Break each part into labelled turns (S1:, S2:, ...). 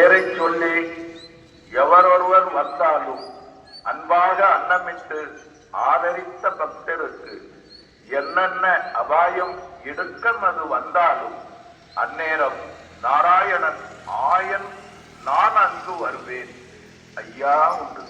S1: பெயரை சொல்லி எவரொருவர் வந்தாலும் அன்பாக அன்னமிட்டு ஆதரித்த பக்தருக்கு என்னென்ன அபாயம் எடுக்கம் அது வந்தாலும் அந்நேரம் நாராயணன் ஆயன் நான் அங்கு வருவேன். ஐயா உண்டு.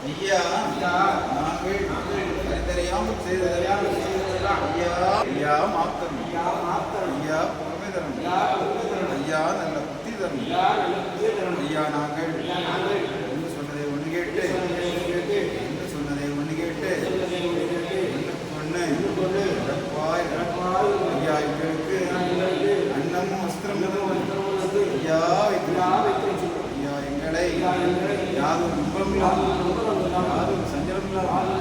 S2: ஐயா நாங்கள் அறிந்தறியாமல் செய்ததெல்லாம் ஐயா. ஐயா மாத்தம் ஐயா பொறுமை தரும். ஐயா நல்ல புத்தி தரும். ஐயா நாங்கள் என்று சொன்னதை ஒன்று கேட்டு என்று சொன்னதை ஒன்று கேட்டு ஒன்று இறப்பாய் ஐயா எங்களுக்கு அன்னமும் வஸ்திரமும் ஐயா. ஐயா எங்களை யாரும் துன்பம் இல்லாமல் யாரும் சஞ்சலம் இல்லாமல்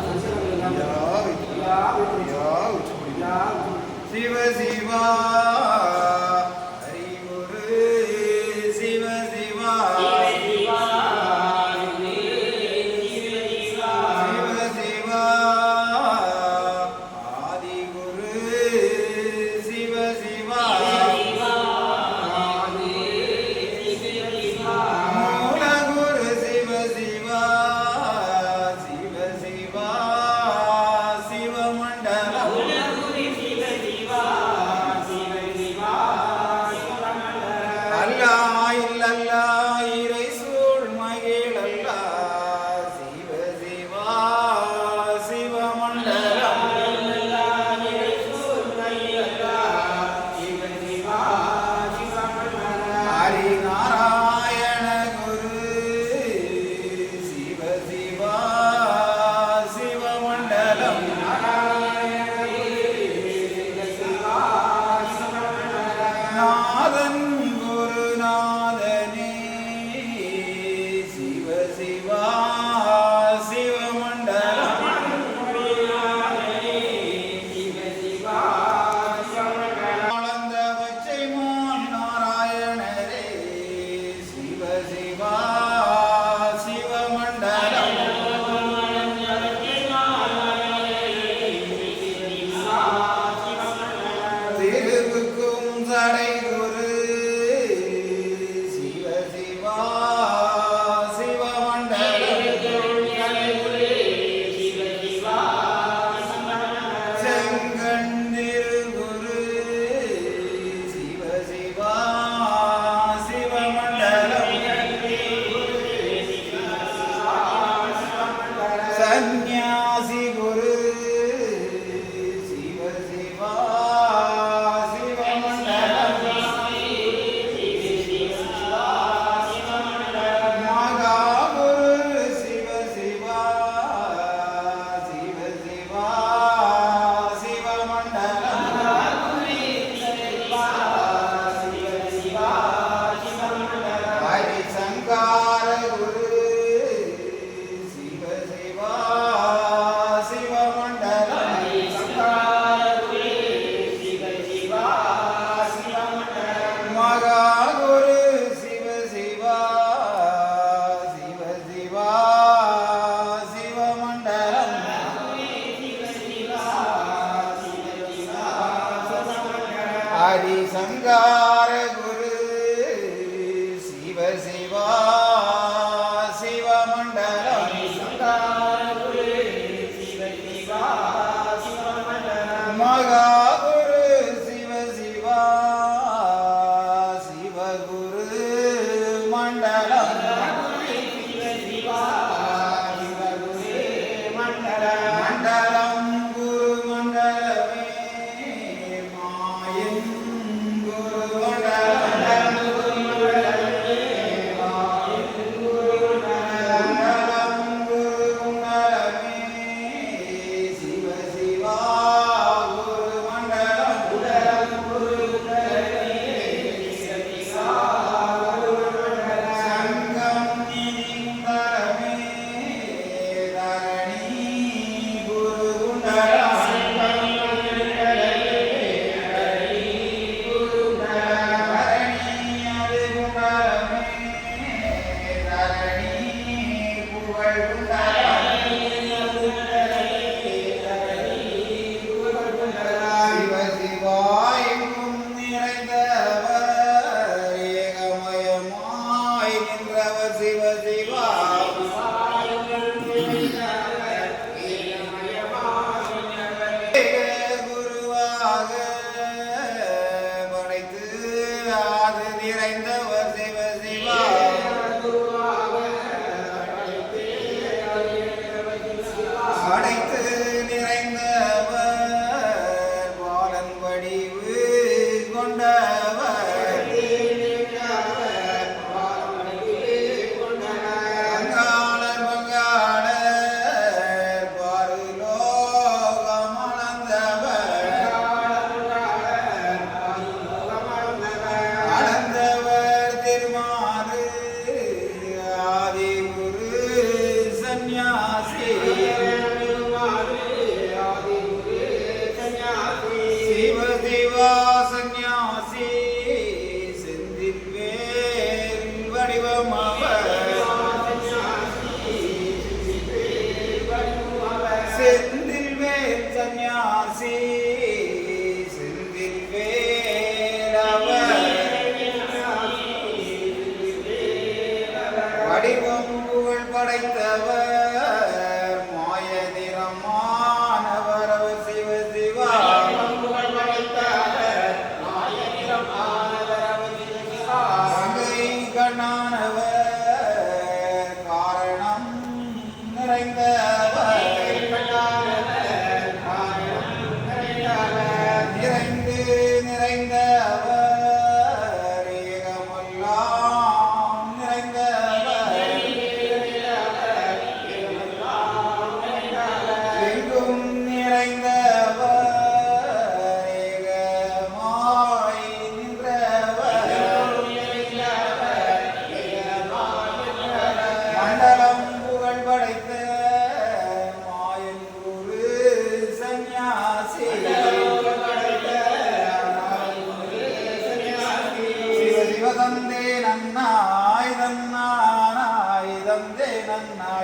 S2: வடிவம் புகழ் படைத்தவர்.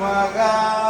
S3: மகா